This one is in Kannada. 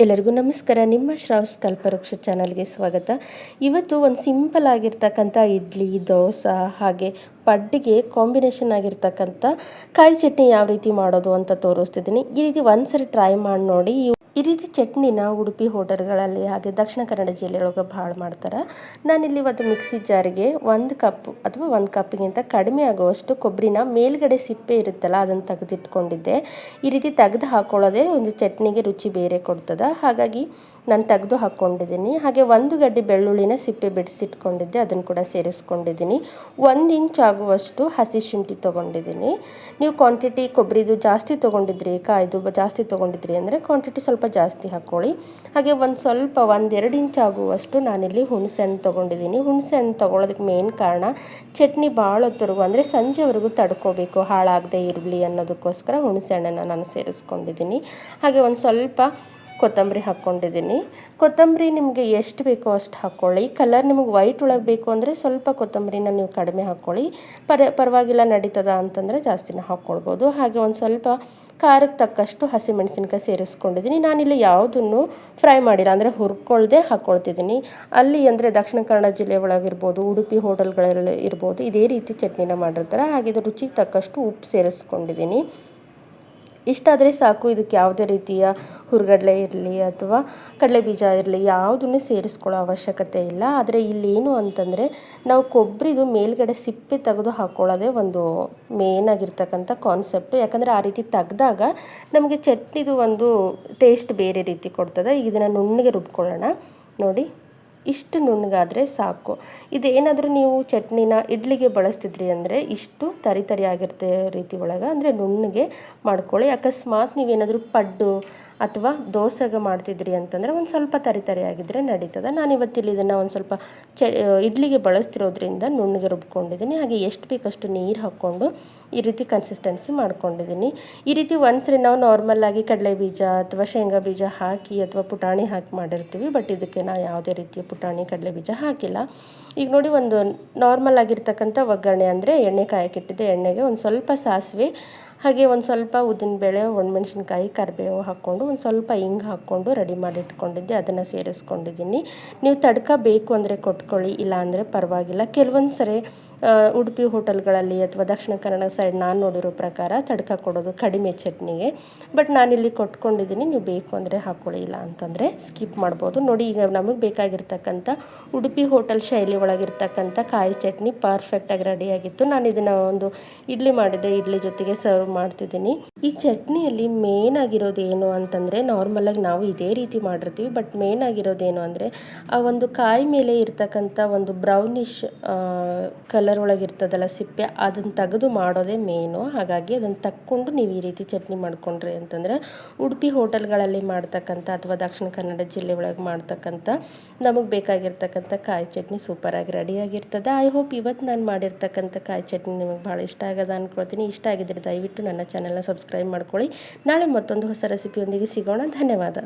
ಎಲ್ಲರಿಗೂ ನಮಸ್ಕಾರ. ನಿಮ್ಮ ಶ್ರಾವ್ಸ್ ಕಲ್ಪವೃಕ್ಷ ಚಾನಲ್ಗೆ ಸ್ವಾಗತ. ಇವತ್ತು ಒಂದು ಸಿಂಪಲ್ ಆಗಿರ್ತಕ್ಕಂಥ ಇಡ್ಲಿ, ದೋಸೆ ಹಾಗೆ ಪಡ್ಡಿಗೆ ಕಾಂಬಿನೇಷನ್ ಆಗಿರ್ತಕ್ಕಂಥ ಕಾಯಿ ಚಟ್ನಿ ಯಾವ ರೀತಿ ಮಾಡೋದು ಅಂತ ತೋರಿಸ್ತಿದ್ದೀನಿ. ಈ ರೀತಿ ಒಂದ್ಸರಿ ಟ್ರೈ ಮಾಡಿ ನೋಡಿ. ಈ ರೀತಿ ಚಟ್ನಿನ ಉಡುಪಿ ಹೋಟೆಲ್ಗಳಲ್ಲಿ ಹಾಗೆ ದಕ್ಷಿಣ ಕನ್ನಡ ಜಿಲ್ಲೆಯೊಳಗೆ ಭಾಳ ಮಾಡ್ತಾರೆ. ನಾನಿಲ್ಲಿ ಒಂದು ಮಿಕ್ಸಿ ಜಾರಿಗೆ ಒಂದು ಕಪ್ ಅಥವಾ ಒಂದು ಕಪ್ಗಿಂತ ಕಡಿಮೆ ಆಗುವಷ್ಟು ಕೊಬ್ಬರಿನ ಮೇಲ್ಗಡೆ ಸಿಪ್ಪೆ ಇರುತ್ತಲ್ಲ ಅದನ್ನು ತೆಗೆದಿಟ್ಕೊಂಡಿದ್ದೆ. ಈ ರೀತಿ ತೆಗೆದು ಹಾಕೊಳ್ಳೋದೇ ಒಂದು ಚಟ್ನಿಗೆ ರುಚಿ ಬೇರೆ ಕೊಡ್ತದೆ. ಹಾಗಾಗಿ ನಾನು ತೆಗೆದು ಹಾಕ್ಕೊಂಡಿದ್ದೀನಿ ಹಾಗೆ ಒಂದು ಗಡ್ಡೆ ಬೆಳ್ಳುಳ್ಳಿನ ಸಿಪ್ಪೆ ಬಿಡಿಸಿಟ್ಕೊಂಡಿದ್ದೆ. ಅದನ್ನು ಕೂಡ ಸೇರಿಸ್ಕೊಂಡಿದ್ದೀನಿ. ಒಂದು ಇಂಚ್ ಆಗುವಷ್ಟು ಹಸಿ ಶುಂಠಿ ತೊಗೊಂಡಿದ್ದೀನಿ. ನೀವು ಕ್ವಾಂಟಿಟಿ ಕೊಬ್ಬರಿದು ಜಾಸ್ತಿ ತೊಗೊಂಡಿದ್ರಿ ಕಾಯ್ದು ಜಾಸ್ತಿ ತೊಗೊಂಡಿದ್ರಿ ಅಂದರೆ ಕ್ವಾಂಟಿಟಿ ಸ್ವಲ್ಪ ಸ್ವಲ್ಪ ಜಾಸ್ತಿ ಹಾಕ್ಕೊಳ್ಳಿ. ಹಾಗೆ ಒಂದು ಸ್ವಲ್ಪ ಒಂದೆರಡು ಇಂಚ್ ಆಗುವಷ್ಟು ನಾನಿಲ್ಲಿ ಹುಣಸೆ ಹಣ್ಣು ತೊಗೊಂಡಿದ್ದೀನಿ. ಹುಣಸೆ ಹಣ್ಣು ತೊಗೊಳೋದಕ್ಕೆ ಮೇನ್ ಕಾರಣ ಚಟ್ನಿ ಭಾಳ ಹೊತ್ತವರೆಗೂ ಅಂದರೆ ಸಂಜೆವರೆಗೂ ತಡ್ಕೋಬೇಕು. ಹಾಳಾಗದೆ ಇರಲಿ ಅನ್ನೋದಕ್ಕೋಸ್ಕರ ಹುಣಸೆ ಹಣ್ಣನ್ನು ನಾನು ಸೇರಿಸ್ಕೊಂಡಿದ್ದೀನಿ. ಹಾಗೆ ಒಂದು ಸ್ವಲ್ಪ ಕೊತ್ತಂಬರಿ ಹಾಕ್ಕೊಂಡಿದ್ದೀನಿ. ಕೊತ್ತಂಬರಿ ನಿಮಗೆ ಎಷ್ಟು ಬೇಕೋ ಅಷ್ಟು ಹಾಕ್ಕೊಳ್ಳಿ ಕಲರ್ ನಿಮಗೆ ವೈಟ್ ಒಳಗೆ ಬೇಕು ಅಂದರೆ ಸ್ವಲ್ಪ ಕೊತ್ತಂಬರಿನ ನೀವು ಕಡಿಮೆ ಹಾಕ್ಕೊಳ್ಳಿ ಪರ, ಪರವಾಗಿಲ್ಲ ನಡೀತದ ಅಂತಂದರೆ ಜಾಸ್ತಿನ ಹಾಕ್ಕೊಳ್ಬೋದು. ಹಾಗೆ ಒಂದು ಸ್ವಲ್ಪ ಖಾರಕ್ಕೆ ತಕ್ಕಷ್ಟು ಹಸಿಮೆಣಸಿನ್ಕಾಯಿ ಸೇರಿಸ್ಕೊಂಡಿದ್ದೀನಿ. ನಾನಿಲ್ಲಿ ಯಾವುದನ್ನು ಫ್ರೈ ಮಾಡಿಲ್ಲ ಅಂದರೆ ಹುರ್ಕೊಳ್ಳದೆ ಹಾಕ್ಕೊಳ್ತಿದ್ದೀನಿ. ಅಲ್ಲಿ ಅಂದರೆ ದಕ್ಷಿಣ ಕನ್ನಡ ಜಿಲ್ಲೆ ಒಳಗಿರ್ಬೋದು, ಉಡುಪಿ ಹೋಟೆಲ್ಗಳಲ್ಲಿ ಇರ್ಬೋದು, ಇದೇ ರೀತಿ ಚಟ್ನಿನ ಮಾಡಿರ್ತಾರೆ. ಹಾಗೆ ರುಚಿಗೆ ತಕ್ಕಷ್ಟು ಉಪ್ಪು ಸೇರಿಸ್ಕೊಂಡಿದ್ದೀನಿ. ಇಷ್ಟಾದರೆ ಸಾಕು, ಇದಕ್ಕೆ ಯಾವುದೇ ರೀತಿಯ ಹುರ್ಗಡಲೆ ಇರಲಿ ಅಥವಾ ಕಡಲೆ ಬೀಜ ಇರಲಿ, ಯಾವುದನ್ನು ಸೇರಿಸ್ಕೊಳ್ಳೋ ಅವಶ್ಯಕತೆ ಇಲ್ಲ. ಆದರೆ ಇಲ್ಲೇನು ಅಂತಂದರೆ, ನಾವು ಕೊಬ್ಬರಿದು ಮೇಲ್ಗಡೆ ಸಿಪ್ಪೆ ತೆಗೆದು ಹಾಕ್ಕೊಳ್ಳೋದೇ ಒಂದು ಮೇನ್ ಆಗಿರ್ತಕ್ಕಂಥ ಕಾನ್ಸೆಪ್ಟು ಯಾಕಂದರೆ ಆ ರೀತಿ ತೆಗ್ದಾಗ ನಮಗೆ ಚಟ್ನಿದು ಒಂದು ಟೇಸ್ಟ್ ಬೇರೆ ರೀತಿ ಕೊಡ್ತದೆ. ಈಗ ಇದನ್ನು ನುಣ್ಣಗೆ ರುಬ್ಕೊಳ್ಳೋಣ. ನೋಡಿ. ಇಷ್ಟು ನುಣ್ಣಗಾದರೆ ಸಾಕು. ಇದೇನಾದರೂ ನೀವು ಚಟ್ನಿನ ಇಡ್ಲಿಗೆ ಬಳಸ್ತಿದ್ರಿ ಅಂದರೆ ಇಷ್ಟು ತರಿ ತರಿ ಆಗಿರುತ್ತೆ ರೀತಿ ಒಳಗೆ, ಅಂದರೆ ನುಣ್ಣಗೆ ಮಾಡ್ಕೊಳ್ಳಿ. ಅಕಸ್ಮಾತ್ ನೀವೇನಾದರೂ ಪಡ್ಡು ಅಥವಾ ದೋಸೆಗೆ ಮಾಡ್ತಿದ್ರಿ ಅಂತಂದರೆ ಒಂದು ಸ್ವಲ್ಪ ತರಿ ತರಿ ಆಗಿದ್ದರೆ ನಡೀತದೆ. ನಾನು ಇವತ್ತಿಲ್ಲಿ ಇದನ್ನು ಒಂದು ಸ್ವಲ್ಪ ಚ, ಇಡ್ಲಿಗೆ ಬಳಸ್ತಿರೋದ್ರಿಂದ ನುಣ್ಣಗೆ ರುಬ್ಕೊಂಡಿದ್ದೀನಿ. ಹಾಗೆ ಎಷ್ಟು ಬೇಕಷ್ಟು ನೀರು ಹಾಕ್ಕೊಂಡು ಈ ರೀತಿ ಕನ್ಸಿಸ್ಟೆನ್ಸಿ ಮಾಡ್ಕೊಂಡಿದ್ದೀನಿ. ಈ ರೀತಿ ಒಂದ್ಸರಿ ನಾವು ನಾರ್ಮಲ್ಲಾಗಿ ಕಡಲೆ ಬೀಜ ಅಥವಾ ಶೇಂಗಾ ಬೀಜ ಹಾಕಿ ಅಥವಾ ಪುಟಾಣಿ ಹಾಕಿ ಮಾಡಿರ್ತೀವಿ ಬಟ್ ಇದಕ್ಕೆ ನಾವು ಯಾವುದೇ ರೀತಿಯ ಪುಟಾಣಿ ಕಡಲೆ ಬೀಜ ಹಾಕಿಲ್ಲ. ಈಗ ನೋಡಿ ಒಂದು ನಾರ್ಮಲ್ ಆಗಿರ್ತಕ್ಕಂಥ ಒಗ್ಗರಣೆ ಅಂದರೆ ಎಣ್ಣೆ ಕಾಯಕ್ಕಿಟ್ಟಿದ್ದೆ ಎಣ್ಣೆಗೆ ಒಂದು ಸ್ವಲ್ಪ ಸಾಸಿವೆ, ಹಾಗೆ ಒಂದು ಸ್ವಲ್ಪ ಉದ್ದಿನಬೇಳೆ ಒಣಮೆಣ್ಸಿನ್ಕಾಯಿ, ಕರಿಬೇವು ಹಾಕ್ಕೊಂಡು ಒಂದು ಸ್ವಲ್ಪ ಹಿಂಗೆ ಹಾಕ್ಕೊಂಡು ರೆಡಿ ಮಾಡಿ ಇಟ್ಕೊಂಡಿದ್ದೆ. ಅದನ್ನು ಸೇರಿಸ್ಕೊಂಡಿದ್ದೀನಿ. ನೀವು ತಡ್ಕ ಬೇಕು ಅಂದರೆ ಕೊಟ್ಕೊಳ್ಳಿ ಇಲ್ಲ ಅಂದರೆ ಪರವಾಗಿಲ್ಲ. ಕೆಲವೊಂದು ಸರಿ ಉಡುಪಿ ಹೋಟೆಲ್ಗಳಲ್ಲಿ ಅಥವಾ ದಕ್ಷಿಣ ಕನ್ನಡ ಸೈಡ್ ನಾನು ನೋಡಿರೋ ಪ್ರಕಾರ ತಡ್ಕ ಕೊಡೋದು ಕಡಿಮೆ ಚಟ್ನಿಗೆ. ಬಟ್ ನಾನಿಲ್ಲಿ ಕೊಟ್ಕೊಂಡಿದ್ದೀನಿ, ನೀವು ಬೇಕು ಅಂದರೆ ಹಾಕ್ಕೊಳ್ಳಿ ಇಲ್ಲ ಅಂತಂದರೆ ಸ್ಕಿಪ್ ಮಾಡ್ಬೋದು. ನೋಡಿ, ಈಗ ನಮಗೆ ಬೇಕಾಗಿರ್ತಕ್ಕಂಥ ಉಡುಪಿ ಹೋಟೆಲ್ ಶೈಲಿ ಒಳಗಿರ್ತಕ್ಕಂಥ ಕಾಯಿ ಚಟ್ನಿ ಪರ್ಫೆಕ್ಟಾಗಿ ರೆಡಿಯಾಗಿತ್ತು ನಾನು ಇದನ್ನು ಒಂದು ಇಡ್ಲಿ ಮಾಡಿದೆ, ಇಡ್ಲಿ ಜೊತೆಗೆ ಸರ್ವ್ ಮಾಡ್ತಿದ್ದೀನಿ. ಈ ಚಟ್ನಿಯಲ್ಲಿ ಮೇನ್ ಆಗಿರೋದು ಏನು ಅಂತಂದರೆ ನಾರ್ಮಲಾಗಿ ನಾವು ಇದೇ ರೀತಿ ಮಾಡಿರ್ತೀವಿ ಬಟ್ ಮೇನ್ ಆಗಿರೋದೇನು ಅಂದರೆ, ಆ ಒಂದು ಕಾಯಿ ಮೇಲೆ ಇರ್ತಕ್ಕಂಥ ಒಂದು ಬ್ರೌನಿಶ್ ಕಲರ್ ಒಳಗೆ ಇರ್ತದಲ್ಲ ಸಿಪ್ಪೆ, ಅದನ್ನು ತೆಗೆದು ಮಾಡೋದೇ ಮೇನು ಹಾಗಾಗಿ ಅದನ್ನು ತಕ್ಕೊಂಡು ನೀವು ಈ ರೀತಿ ಚಟ್ನಿ ಮಾಡ್ಕೊಂಡ್ರಿ ಅಂತಂದರೆ ಉಡುಪಿ ಹೋಟೆಲ್ಗಳಲ್ಲಿ ಮಾಡ್ತಕ್ಕಂಥ ಅಥವಾ ದಕ್ಷಿಣ ಕನ್ನಡ ಜಿಲ್ಲೆ ಒಳಗೆ ಮಾಡ್ತಕ್ಕಂಥ ನಮಗೆ ಬೇಕಾಗಿರ್ತಕ್ಕಂಥ ಕಾಯಿ ಚಟ್ನಿ ಸೂಪರಾಗಿ ರೆಡಿಯಾಗಿರ್ತದೆ ಐ ಹೋಪ್ ಇವತ್ತು ನಾನು ಮಾಡಿರ್ತಕ್ಕಂಥ ಕಾಯಿ ಚಟ್ನಿ ನಿಮಗೆ ಭಾಳ ಇಷ್ಟ ಆಗದ ಅಂದ್ಕೊಳ್ತೀನಿ ಇಷ್ಟ ಆಗಿದ್ರೆ ದಯವಿಟ್ಟು ನನ್ನ ಚಾನೆಲ್ನ ಸಬ್ಸ್ಕ್ರೈಬ್ ಮಾಡ್ಕೊಳ್ಳಿ. ನಾಳೆ ಮತ್ತೊಂದು ಹೊಸ ರೆಸಿಪಿಯೊಂದಿಗೆ ಸಿಗೋಣ. ಧನ್ಯವಾದ.